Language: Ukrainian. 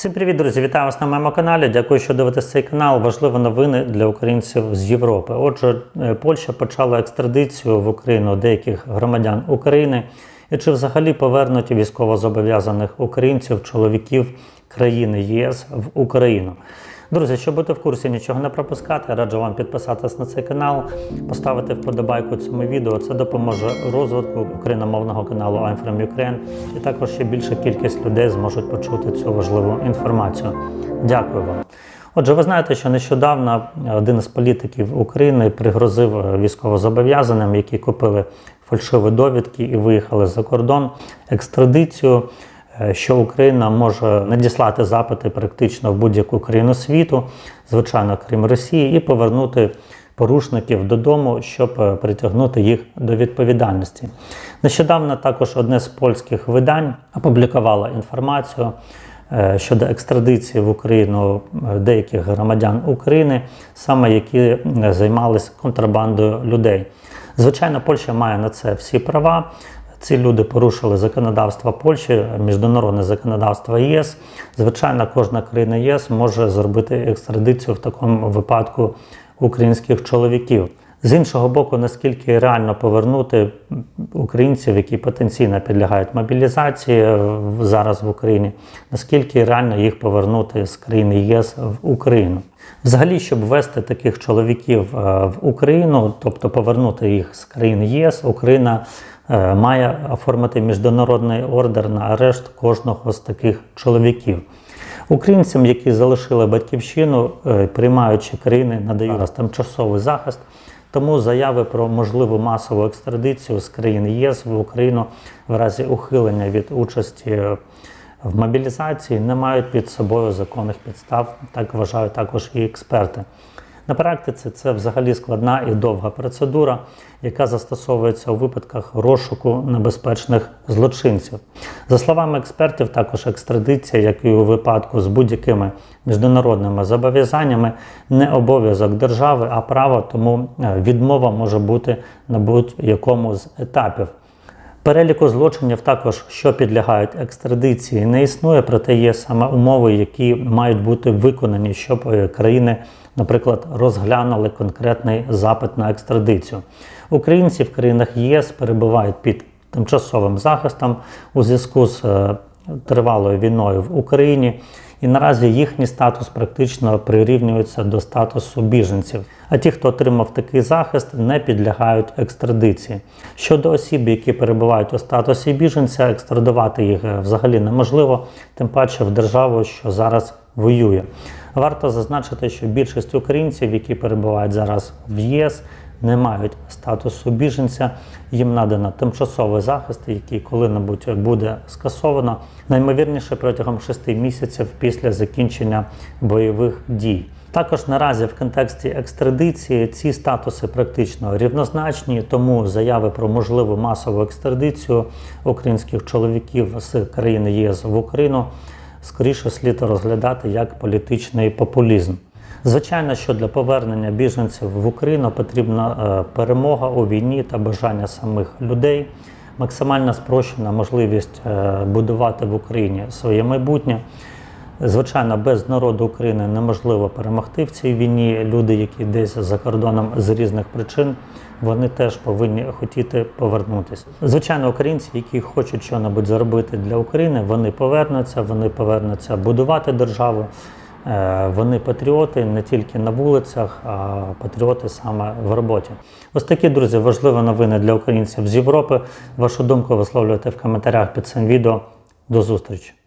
Всім привіт, друзі! Вітаю вас на моєму каналі. Дякую, що дивитесь цей канал. Важливі новини для українців з Європи. Отже, е, Польща почала екстрадицію в Україну деяких громадян України. І чи взагалі повернуть військовозобов'язаних українців, чоловіків країни єС в Україну? Друзі, щоб бути в курсі, нічого не пропускати, раджу вам підписатись на цей канал, поставити вподобайку цьому відео. Це допоможе розвитку україномовного каналу I'm Ukraine. І також ще більша кількість людей зможуть почути цю важливу інформацію. Дякую вам. Отже, ви знаєте, що нещодавно один із політиків України пригрозив військовозобов'язаним, які купили фальшиві довідки і виїхали за кордон, екстрадицію що Україна може надіслати запити практично в будь-яку країну світу, звичайно, крім Росії, і повернути порушників додому, щоб е, притягнути їх до відповідальності. Нещодавно також одне з польських видань опублікувало інформацію. е, Щодо екстрадиції в Україну е, деяких громадян України, саме які е, займалися контрабандою людей. Звичайно, Польща має на це всі права. Ці люди порушили законодавство Польщі, міжнародне законодавство ЄС. Звичайно, кожна країна ЄС може зробити екстрадицію в такому випадку українських чоловіків. З іншого боку, наскільки реально повернути українців, які потенційно підлягають мобілізації зараз в Україні, наскільки реально їх повернути з країни ЄС в Україну? Взагалі, щоб ввести таких чоловіків е, в Україну, тобто повернути їх з країн ЄС, Україна має оформити міжнародний ордер на арешт кожного з таких чоловіків. Українцям, які залишили батьківщину, е, приймаючи країни, надають тимчасовий захист. Тому заяви про можливу масову екстрадицію з країн ЄС в Україну в разі ухилення від участі в мобілізації не мають під собою законних підстав. Так вважають також і експерти. На практиці це взагалі складна і довга процедура, яка застосовується у випадках розшуку небезпечних злочинців. За словами експертів, також екстрадиція, як і у випадку з будь-якими міжнародними зобов'язаннями, не обов'язок держави, а право, тому е, відмова може бути на будь-якому з етапів. Переліку злочинів також, що підлягають екстрадиції, не існує, проте є саме умови, які мають бути виконані, щоб е, країни, наприклад, розглянули конкретний запит на екстрадицію. Українці в країнах ЄС перебувають під тимчасовим захистом у зв'язку з е, тривалою війною в Україні. І наразі їхній статус практично прирівнюється до статусу біженців. А ті, хто отримав такий захист, не підлягають екстрадиції. Щодо осіб, які перебувають у статусі біженця, екстрадувати їх взагалі неможливо, тим паче в державу, що зараз воює. Варто зазначити, що більшість українців, які перебувають зараз в ЄС, не мають статусу біженця, їм надано тимчасовий захист, який коли-небудь буде скасовано, наймовірніше протягом шести місяців після закінчення бойових дій. Також наразі в контексті екстрадиції ці статуси практично рівнозначні, тому заяви про можливу масову екстрадицію українських чоловіків з країни ЄС в Україну скоріше слід розглядати як політичний популізм. Звичайно, що для повернення біженців в Україну потрібна е, перемога у війні та бажання самих людей, максимально спрощена можливість е, будувати в Україні своє майбутнє. Звичайно, без народу України неможливо перемогти в цій війні. Люди, які десь за кордоном з різних причин, вони теж повинні хотіти повернутися. Звичайно, українці, які хочуть щось заробити для України, вони повернуться, вони повернуться будувати державу. Е, Вони патріоти не тільки на вулицях, а патріоти саме в роботі. Ось такі друзі, важливі новини для українців з Європи. Вашу думку висловлюйте в коментарях під цим відео. До зустрічі!